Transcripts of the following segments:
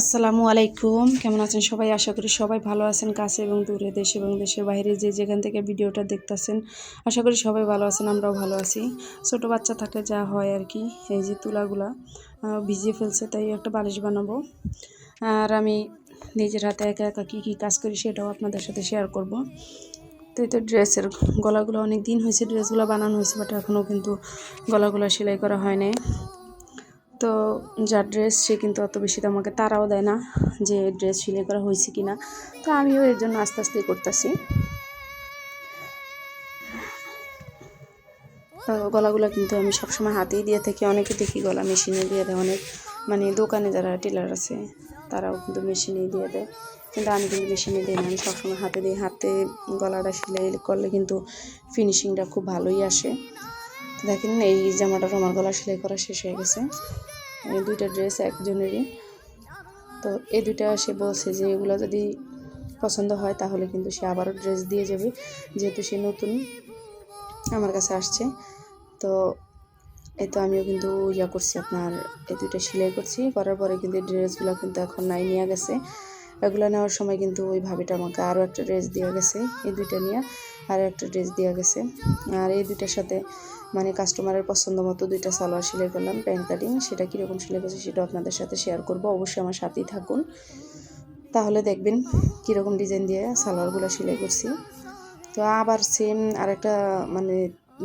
আসসালামু আলাইকুম। কেমন আছেন সবাই? আশা করি সবাই ভালো আছেন কাছে এবং দূরে দেশ এবং দেশের বাইরে যে যেখান থেকে ভিডিওটা দেখতেছেন, আশা করি সবাই ভালো আছেন, আমরাও ভালো আছি। ছোট বাচ্চা থাকলে যা হয় আর কি, এই যে তুলাগুলা ভিজিয়ে ফেলছে, তাই একটা বালিশ বানাবো। আর আমি নিজের হাতে একা একা কী কী কাজ করি সেটাও আপনাদের সাথে শেয়ার করব। তো এই তো ড্রেসের গলাগুলো অনেক দিন হয়েছে, ড্রেসগুলো বানানো হয়েছে বাট এখনও কিন্তু গলাগুলো সেলাই করা হয় নাই। তো যার ড্রেস সে কিন্তু অত বেশি তো আমাকে তারাও দেয় না যে ড্রেস সিলাই করা হয়েছে কি না তো আমিও এর জন্য আস্তে আস্তে করতেছি। তো গলাগুলো কিন্তু আমি সবসময় হাতেই দিয়ে থাকি, অনেকে দেখি গলা মেশিনে দিয়ে দেয়, অনেক মানে দোকানে যারা টেলার আছে, তারাও কিন্তু মেশিনে দিয়ে দেয়। কিন্তু আমি কিন্তু মেশিনে দিই না, আমি সবসময় হাতে দিই। হাতে গলাটা সেলাই করলে কিন্তু ফিনিশিংটা খুব ভালোই আসে। দেখেন এই জামাটার আমার গলা সেলাই করা শেষ হয়ে গেছে। এই দুইটা ড্রেস একজনেরই। তো এই দুইটা সে বলছে যে এগুলো যদি পছন্দ হয় তাহলে কিন্তু সে আবারও ড্রেস দিয়ে যাবে, যেহেতু সে নতুন আমার কাছে আসছে। তো এই তো আমিও কিন্তু ইয়া করছি আপনার, এই দুইটা সেলাই করছি। করার পরে কিন্তু ড্রেসগুলো কিন্তু এখন নাই নিয়ে গেছে। এগুলো নেওয়ার সময় কিন্তু ওই ভাবিটা আমাকে আরও একটা ড্রেস দিয়ে গেছে, এই দুইটা নিয়ে। আরও একটা ড্রেস দেওয়া গেছে। আর এই দুইটার সাথে মানে কাস্টমারের পছন্দ মতো দুইটা সালোয়ার সেলাই করলাম, প্যান্ট কাটিং। সেটা কীরকম সেলাই করছে সেটা আপনাদের সাথে শেয়ার করব, অবশ্যই আমার সাথেই থাকুন। তাহলে দেখবেন কীরকম ডিজাইন দিয়ে সালোয়ারগুলো সেলাই করছি। তো আবার সেম আরেকটা মানে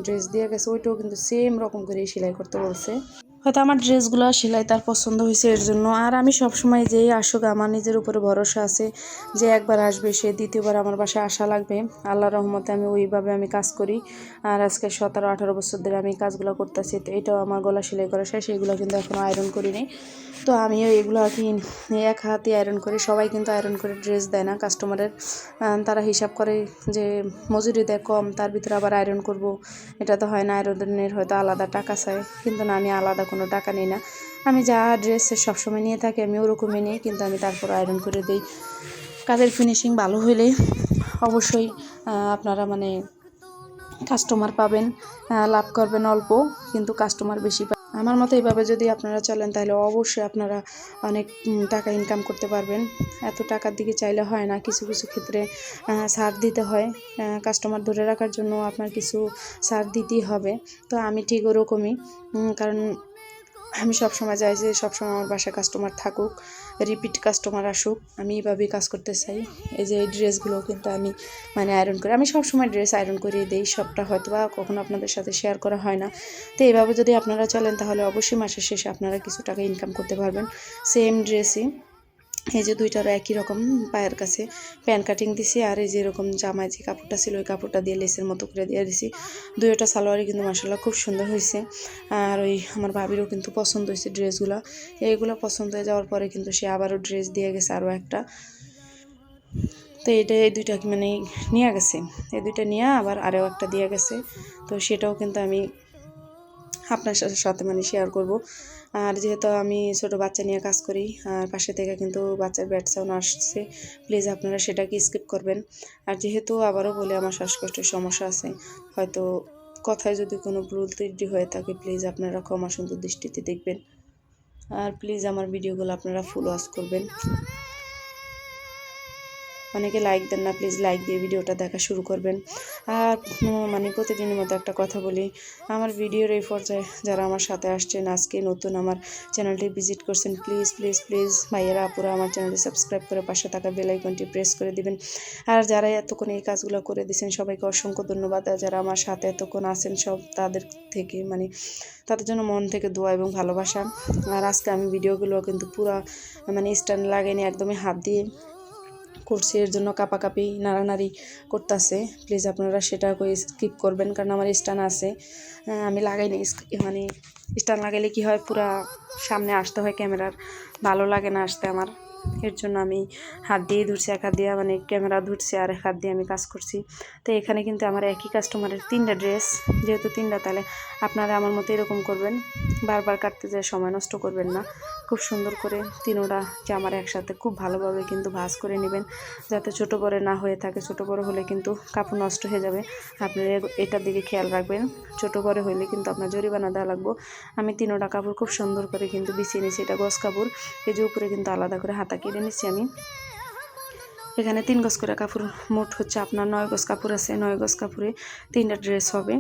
ড্রেস দিয়ে গেছে, ওইটাও কিন্তু সেম রকম করেই সেলাই করতে বলছে। হয়তো আমার ড্রেসগুলো সেলাই তার পছন্দ হয়েছে এর জন্য। আর আমি সবসময় যেই আসুক, আমার নিজের উপরে ভরসা আছে যে একবার আসবে সে, দ্বিতীয়বার আমার বাসায় আসা লাগবে। আল্লাহ রহমতে আমি ওইভাবে আমি কাজ করি। আর আজকে সতেরো, আঠারো বছর ধরে আমি কাজগুলো করতেছি। তো এটাও আমার গলা সেলাই করা শেষ, এগুলো কিন্তু এখনও আয়রন করিনি তো আমিও এগুলো আর কি এক হাতে আয়রন করি, সবাই কিন্তু আয়রন করে ড্রেস দেয় না কাস্টমারের তারা হিসাব করে যে মজুরি দেয় কম, তার ভিতরে আবার আয়রন করব। এটা তো হয় না আয়রনের হয়তো আলাদা টাকা চায়। কিন্তু না, আমি আলাদা কোনো টাকা নিই না। আমি যা ড্রেস সবসময় নিয়ে থাকি আমি ওরকমই নিই, কিন্তু আমি তারপর আয়রন করে দিই। কাজের ফিনিশিং ভালো হলে অবশ্যই আপনারা মানে কাস্টমার পাবেন লাভ করবেন অল্প, কিন্তু কাস্টমার বেশি আমার মতো এইভাবে যদি আপনারা চলেন, তাহলে অবশ্যই আপনারা অনেক টাকা ইনকাম করতে পারবেন। এত টাকার দিকে চাইলে হয় না, কিছু কিছু ক্ষেত্রে সার দিতে হয়। কাস্টমার ধরে রাখার জন্য আপনার কিছু ছাড় দিতেই হবে। তো আমি ঠিক ওরকমই কারণ আমি সব সময় চাই যে সব সময় আমার বাসায় কাস্টমার থাকুক রিপিট কাস্টমার আসুক। আমি এইভাবেই কাজ করতে চাই। এই যে এই ড্রেসগুলো কিন্তু আমি মানে আয়রন করি, আমি সব সময় ড্রেস আয়রন করিয়ে দিই। সবটা হয়তো বা কখনো আপনাদের সাথে শেয়ার করা হয় না। তো এইভাবে যদি আপনারা চলেন, তাহলে অবশ্যই মাসের শেষে আপনারা কিছু টাকা ইনকাম করতে পারবেন। সেম ড্রেসই এই যে দুইটারও একই রকম পায়ের কাছে প্যান্ট কাটিং দিছি, আর এই যে এরকম জামায় যে কাপড়টা ছিল, ওই কাপড়টা দিয়ে লেসের মতো করে দিয়ে দিছি। দুইটা সালোয়ারই কিন্তু মাসাল্লাহ খুব সুন্দর হয়েছে আর ওই আমার ভাবিরও কিন্তু পছন্দ হয়েছে ড্রেসগুলো। এইগুলো পছন্দ হয়ে যাওয়ার পরে কিন্তু সে আবারও ড্রেস দিয়ে গেছে আরও একটা। তো এটা এই দুইটা মানে নিয়ে গেছে। এই দুইটা নিয়ে আবার আরও একটা দিয়ে গেছে। তো সেটাও কিন্তু আমি আপনার সাথে মানে শেয়ার করব। আর যেহেতু আমি ছোট বাচ্চা নিয়ে কাজ করি, আর পাশে থেকে কিন্তু বাচ্চার ব্যাট সাউন্ড আসছে প্লিজ আপনারা সেটাকে স্কিপ করবেন। আর যেহেতু আবারও বলে, আমার শ্বাসকষ্টের সমস্যা আছে, হয়তো কথায় যদি কোনো ভুল ত্রুটি হয়ে থাকে প্লিজ আপনারা ক্ষমা সুন্দর দৃষ্টিতে দেখবেন। আর প্লিজ আমার ভিডিওগুলো আপনারা ফুল ওয়াশ করবেন। অনেকে লাইক দেন না প্লিজ লাইক দিয়ে ভিডিওটা দেখা শুরু করবেন। আর মানে প্রতিদিনের মতো একটা কথা বলি, আমার ভিডিওর এই পর্যায়ে যারা আমার সাথে আসছেন, আজকে নতুন আমার চ্যানেলটি ভিজিট করছেন প্লিজ প্লিজ প্লিজ ভাইয়েরা আপুরা আমার চ্যানেলটি সাবস্ক্রাইব করে পাশে থাকা বেল আইকনটি প্রেস করে দিবেন। আর যারা এতক্ষণ এই কাজগুলো করে দিয়েছেন, সবাইকে অসংখ্য ধন্যবাদ। আর যারা আমার সাথে এতক্ষণ আছেন, সব তাদের থেকে মানে তাদের জন্য মন থেকে দোয়া এবং ভালোবাসা। আর আজকে আমি ভিডিওগুলো কিন্তু পুরা মানে স্ট্যান্ড লাগাইনি, একদমই হাত দিয়ে। করছি, এর জন্য কাপাকাপি, নাড়ানাড়ি করতেছে। প্লিজ আপনারা সেটা স্কিপ করবেন, কারণ আমার স্টান আছে। আমি লাগাইনি মানে স্টান লাগাইলে কি হয়, পুরা সামনে আসতে হয় ক্যামেরার, ভালো লাগে না আসতে আমার। এর জন্য আমি হাত দিয়ে ধরছি, এক হাত দিয়ে মানে ক্যামেরা ধরছি আর এক হাত দিয়ে আমি কাজ করছি। তো এখানে কিন্তু আমার একই কাস্টমারের তিনটা ড্রেস যেহেতু তিনটা, তাহলে আপনারা আমার মতো এরকম করবেন। বারবার কাটতে যায় সময় নষ্ট করবেন না। খুব সুন্দর করে তিনোটা জামার একসাথে খুব ভালোভাবে কিন্তু ভাঁজ করে নেবেন। যাতে ছোট বড় না হয়ে থাকে, ছোট বড় হলে কিন্তু কাপড় নষ্ট হয়ে যাবে। আপনারা এটার দিকে খেয়াল রাখবেন। ছোট বড় হলে কিন্তু আপনার জরিমানা দেওয়া লাগবো। আমি তিনোটা কাপড় খুব সুন্দর করে কিন্তু বিছিয়ে নিয়েছি, এটা গস কাপড়। এই যে উপরে কিন্তু আলাদা করে হাতা কেটে নিচ্ছি আমি। এখানে তিন গজ করে কাপড়, মোট হচ্ছে আপনার নয় গজ কাপড় আছে। নয় গজ কাপড়ে তিনটা ড্রেস হবে।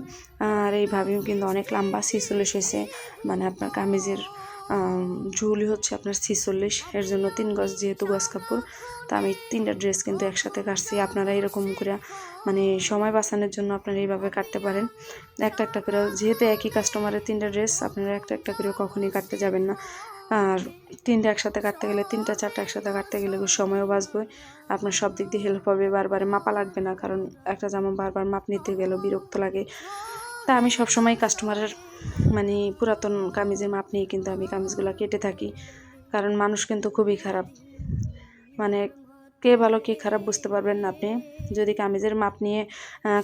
আর এইভাবেও কিন্তু অনেক লম্বা, ছিচল্লিশ হয়েছে। মানে আপনার কামিজের ঝুলি হচ্ছে আপনার ছিচল্লিশ। এর জন্য তিন গজ যেহেতু গজ কাপড়, তা আমি তিনটা ড্রেস কিন্তু একসাথে কাটছি। আপনারা এরকম করে মানে সময় বাঁচানোর জন্য আপনারা এইভাবে কাটতে পারেন। একটা একটা করে, যেহেতু একই কাস্টমারের তিনটা ড্রেস, আপনারা একটা একটা করে কখনই কাটতে যাবেন না। আর তিনটা একসাথে কাটতে গেলে, তিনটা চারটা একসাথে কাটতে গেলে সময়ও বাঁচবে। আপনার সব দিক দিয়ে হেল্প হবে, বারবার মাপা লাগবে না, কারণ একটা জামা বারবার মাপ নিতে গেলেও বিরক্ত লাগে। তা আমি সবসময় কাস্টমারের মানে পুরাতন কামিজের মাপ নিয়ে কিন্তু আমি কামিজগুলো কেটে থাকি। কারণ মানুষ কিন্তু খুবই খারাপ। মানে কে ভালো, কে খারাপ বুঝতে পারবেন না আপনি। যদি কামিজের মাপ নিয়ে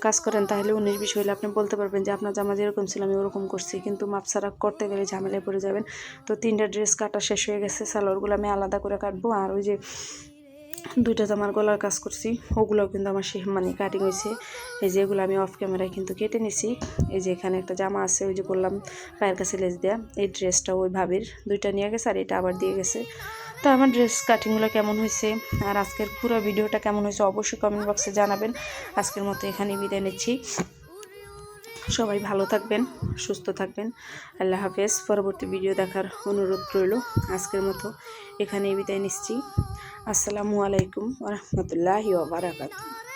কাজ করেন, তাহলে উনিশ, বিশ হলে আপনি বলতে পারবেন যে, আপনার জামা যেরকম ছিল, আমি ওরকম করছি। কিন্তু মাপ ছাড়া করতে গেলে ঝামেলায় পড়ে যাবেন। তো তিনটা ড্রেস কাটা শেষ হয়ে গেছে, সালোয়ারগুলো আমি আলাদা করে কাটবো। আর ওই যে দুইটা জামার গলার কাজ করছি, ওগুলোও কিন্তু আমার সে মানে কাটিং হয়েছে। এই যে এগুলো আমি অফ ক্যামেরায় কিন্তু কেটে নিছি। এই যে এখানে একটা জামা আছে, ওই যে বললাম পায়ের কাছে লেজ দেয়া। এই ড্রেসটা ওই ভাবির। দুইটা নিয়ে গেছে আর এটা আবার দিয়ে গেছে। তো আমার ড্রেস কাটিংগুলো কেমন হয়েছে আর আজকের পুরো ভিডিওটা কেমন হয়েছে অবশ্যই কমেন্ট বক্সে জানাবেন। আজকের মতো এখানে বিদায় নিচ্ছি। সবাই ভালো থাকবেন, সুস্থ থাকবেন। আল্লাহ হাফেজ। পরবর্তী ভিডিও দেখার অনুরোধ রইল আজকের মতো। এখানেই বিদায় নিচ্ছি। আসসালামু আলাইকুম রহমতুল্লাহ ওবরাকাতুহ